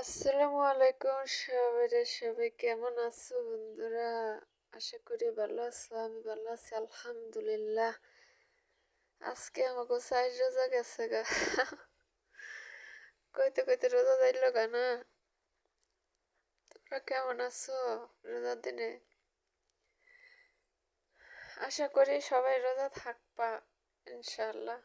আসসালামু আলাইকুম সবাই সবাই কেমন আছো বন্ধুরা? আশা করি ভালো আছো, আমি ভালো আছি, আলহামদুলিল্লাহ। আজকে আমাকে সাইজ রোজা গেছে গা। কইতে কইতে রোজা যাইল গা না? তোমরা কেমন আছো রোজার দিনে? আশা করি সবাই রোজা থাকবা ইনশাল্লাহ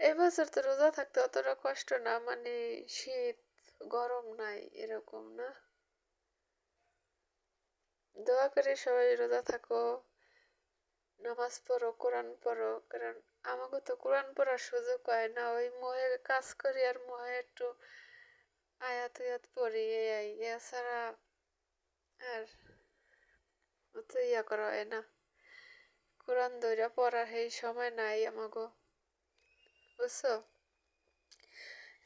এই বছর তো রোজা থাকতে অতটা কষ্ট না মানে শীত, গরম নাই এরকম না। দোয়া করে সবাই রোজা থাকো, নামাজ পড়ো, কোরআন পড়ো, কারণ আমাকে তো কোরআন পড়ার সুযোগ হয় না, ওই মোহে কাজ করি আর মোহে একটু আয়াত উয়াত পড়ি এই এছাড়া আর অত ইয়া করা হয় না। কোরআন দইরা পড়ার সেই সময় নাই আমাকে বুঝছ?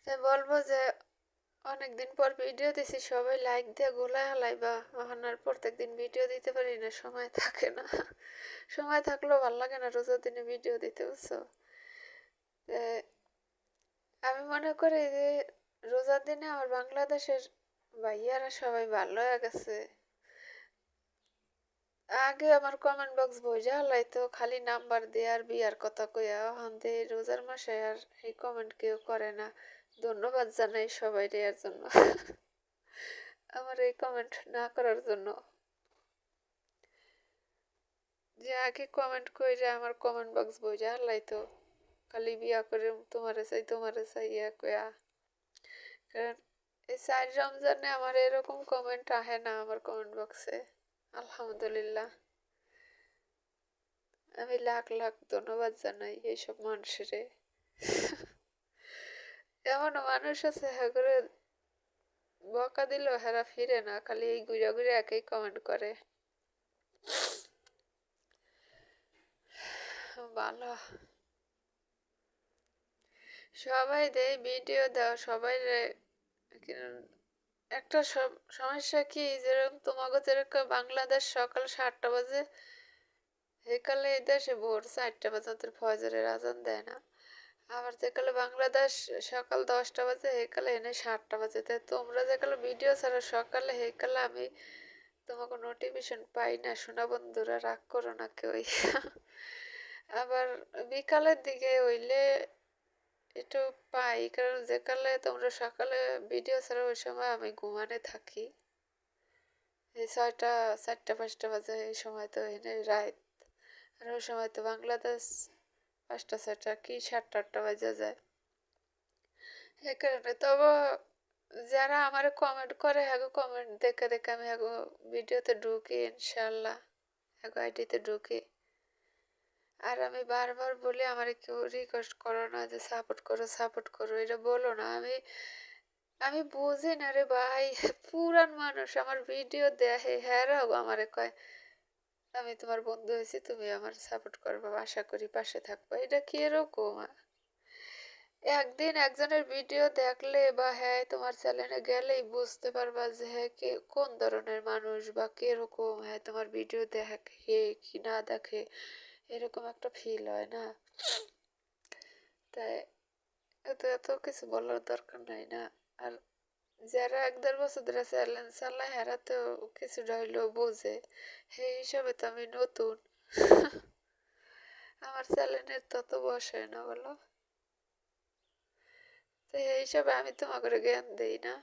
তাই বলব যে, অনেকদিন পর ভিডিও দিছি, সবাই লাইক দিয়ে গোলা হালাইবা। এখন আর প্রত্যেক দিন ভিডিও দিতে পারি না, সময় থাকে না। সময় থাকলেও ভালো লাগে না রোজার দিনে ভিডিও দিতে, বুঝছ? আমি মনে করি যে, রোজার দিনে আমার বাংলাদেশের ভাইয়ারা সবাই ভালো হয়ে গেছে। আগে আমার কমেন্ট বক্স বোঝা তো খালি নাম্বার দিয়ে আর বিয়ার কথা কইয়া হান্তে রোজার মাসে আর এই কমেন্ট কেউ করে না। ধন্যবাদ জানাই সবাই এর জন্য। আমার এই কমেন্ট না করার জন্য। যে আগে কমেন্ট কইরা আমার কমেন্ট বক্স বোঝা তো খালি বিয়া করে তোমারে চাই তোমারে চাই ইয়া কয়া কারণ এই চার রমজানে আমার এরকম কমেন্ট আহে না আমার কমেন্ট বক্সে আলহামদুলিল্লাহ। আমি লাখ লাখ ধন্যবাদ জানাই এইসব মানুষের। এমন মানুষ আছে হ্যাঁ করে বকা দিলেও হেরা ফিরে না, খালি এই ঘুরে ঘুরে একই কমেন্ট করে। ভালো। সবাই দেয় ভিডিও দাও, সবাই একটা সমস্যা কি? যেরকম তোমাকে যেরকম বাংলাদেশ সকাল সাতটা বাজে সেকালে এই দেশে ভোর চারটা বাজে ফজরের আজান দেয় না। আবার যেকালে বাংলাদেশ সকাল দশটা বাজে সেকালে এনে সাতটা বাজে। তাই তোমরা যেকালে ভিডিও ছাড়া সকালে সেকালে আমি তোমাকে নোটিফিকেশন পাই না। শোনা বন্ধুরা, রাগ করো না কেউ আবার বিকালের দিকে হইলে একটু পাই, কারণ যেকালে তোমরা সকালে ভিডিও ছাড়া ওই সময় আমি ঘুমানে থাকি। এই ছয়টা, চারটা, পাঁচটা বাজে এই সময় তো এনে রাত। আর ওই সময় তো বাংলাদেশ পাঁচটা, ছয়টা কি সাতটা, আটটা বাজে যায়। এই কারণে তবে যারা আমার কমেন্ট করে হ্যাঁ কমেন্ট দেখে দেখে আমি হ্যাঁ ভিডিওতে ঢুকি, ইনশাল্লাহ। হ্যাঁ আইডিতে ঢুকি। আর আমি বারবার বলি, আমার কেউ রিকোয়েস্ট করো না যে সাপোর্ট করো সাপোর্ট করো, এটা বলো না। আমি আমি বুঝি না রে ভাই, পুরান মানুষ আমার ভিডিও দেখে হ্যাঁ আমারে কয়, আমি তোমার বন্ধু হয়েছি, তুমি আমার সাপোর্ট করব, আশা করি পাশে থাকব। এটা কি এরকম? একদিন একজনের ভিডিও দেখলে বা হ্যাঁ তোমার চ্যানেলে গেলেই বুঝতে পারবা যে হ্যাঁ কে, কোন ধরনের মানুষ বা কীরকম হ্যাঁ তোমার ভিডিও দেখে কি না দেখে। এরকম একটা ফিল হয় না। তাই এত এত কিছু বলার দরকার নাই না। আর যারা এক দেড় বছর ধরে চ্যালেঞ্জ চালায় এরা তো কিছুটা হইলেও বোঝে সেই হিসাবে তো আমি নতুন। আমার চ্যালেঞ্জের তত বসে না বলো? তো এই হিসাবে আমি তোমাকে জ্ঞান দিই না।